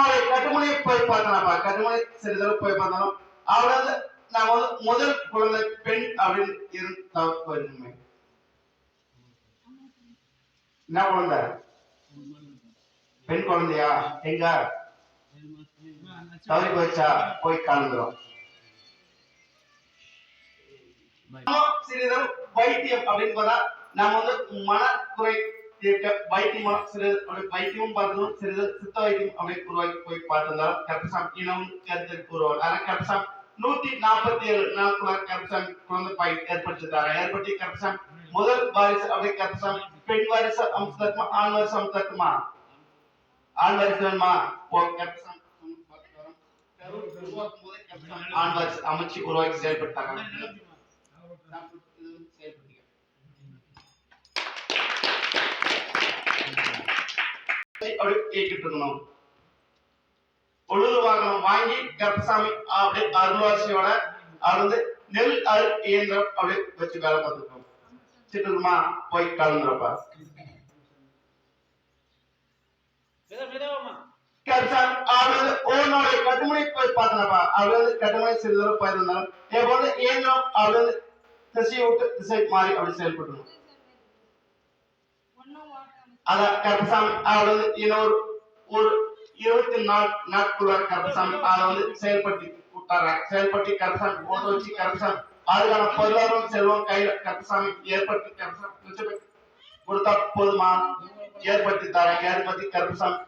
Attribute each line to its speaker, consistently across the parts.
Speaker 1: அவனுடைய கட்டுமலை போய் பார்த்தானப்பா? கட்டுமலை சிறிதளவு போய் பார்த்தாலும் அவள் நான் வந்து முதல் குழந்தை பெண் அப்படின்னு இருந்தா போயிருந்தோமே என்ன குழந்தை? பெண் குழந்தையா? எங்க? தவறி போச்சா? போய் கலந்துரும் சிறிதளவு வைத்தியம் அப்படின்னு பார்த்தா நம்ம வந்து மனக்குறை தீர்க்க வைத்தியம் சிறு அப்படி வைத்தியமும் பார்த்ததும் சிறிது சித்த வைத்தியம் அப்படி உருவாக்கி போய் பார்த்திருந்தாலும் கர்ப்பசாம் இனம் கருத்தில் கூறுவார் ஆனா கர்ப்பசாம் நூத்தி நாற்பத்தி ஏழு நாட்குள்ள கர்ப்பசாம் குழந்தை பாய் ஏற்படுத்திருக்காங்க ஏற்படுத்தி கர்ப்பசாம் முதல் வாரிசு அப்படி கர்ப்பசாம் பெண் வாரிசு அம்சத்துமா ஆண் வாரிசு அம்சத்துமா ஆண் வாரிசு வேணுமா ஓ கர்ப்பசாம் கரு உருவாக்கும் போதே கர்ப்பசாம் ஆண் வாரிசு அமைச்சு உருவாக்கி செயல்பட்டாங்க அப்படி கேட்டுட்டு இருக்கணும். உழுது வாகனம் வாங்கி கருப்பசாமி அப்படி அருள்வாசியோட அவர் வந்து நெல் அரு இயந்திரம் அப்படி வச்சு வேலை பார்த்துருக்கோம். சிட்டுமா போய் கலந்துறப்பா. அவர் வந்து ஓனோட கட்டுமணி போய் பார்த்தனப்பா. அவர் வந்து கட்டுமணி சிறிதளவு போயிருந்தாலும் வந்து இயந்திரம் அவர் வந்து திசையை விட்டு திசை மாறி அப்படி செயல்பட்டு அத கருப்பசாமி அவர் வந்து இன்னொரு ஒரு இருபத்தி நாலு நாட்குள்ள கருப்பசாமி அதை வந்து செயல்படுத்தி விட்டாங்க செயல்படுத்தி கருப்பசாமி போட்டு வச்சு கருப்பசாமி. அதுக்கான பொருளாதாரம் செல்வம் கையில கருப்பசாமி ஏற்படுத்தி கருப்பசாமி கொடுத்தா போதுமா? ஏற்படுத்தி தரேன் ஏற்படுத்தி கருப்பசாமி.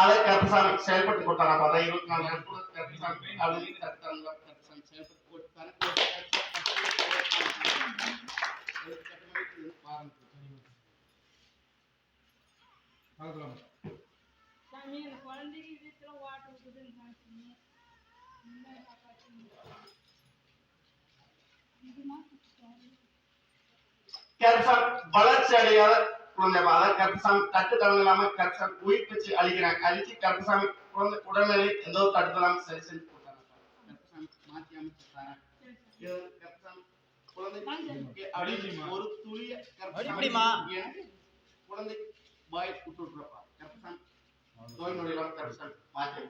Speaker 1: அதை கருப்பசாமி செயல்படுத்தி கொடுத்தாங்க அப்ப இருபத்தி நாலு நாட்குள்ள கருப்பசாமி அப்படின்னு கருத்தாங்க
Speaker 2: சாமி அந்த குழந்தைக்கு வீட்டுல வாட்டர் இருக்குதுன்னு காமிச்சீங்க என்ன காப்பாற்றுங்க இதுமா
Speaker 1: கர்ப்பம் வளர்ச்சி அடையாத குழந்தை அதாவது கர்ப்பசாமி கட்டுத்தளம் இல்லாம கர்ப்பசாமி உயிர் பிச்சு அழிக்கிறாங்க அழிச்சு கர்ப்பசாமி குழந்தை உடல்நிலை எந்த ஒரு கட்டுத்தளம் சரி செஞ்சு கொடுத்தாங்க கர்ப்பசாமி மாற்றி அமைச்சிருக்காங்க இது கர்ப்பசாமி குழந்தைக்கு அடி ஒரு. கர்ப்பசாமி குழந்தை வாய் விட்டு விட்டுறப்பா. மாற்றி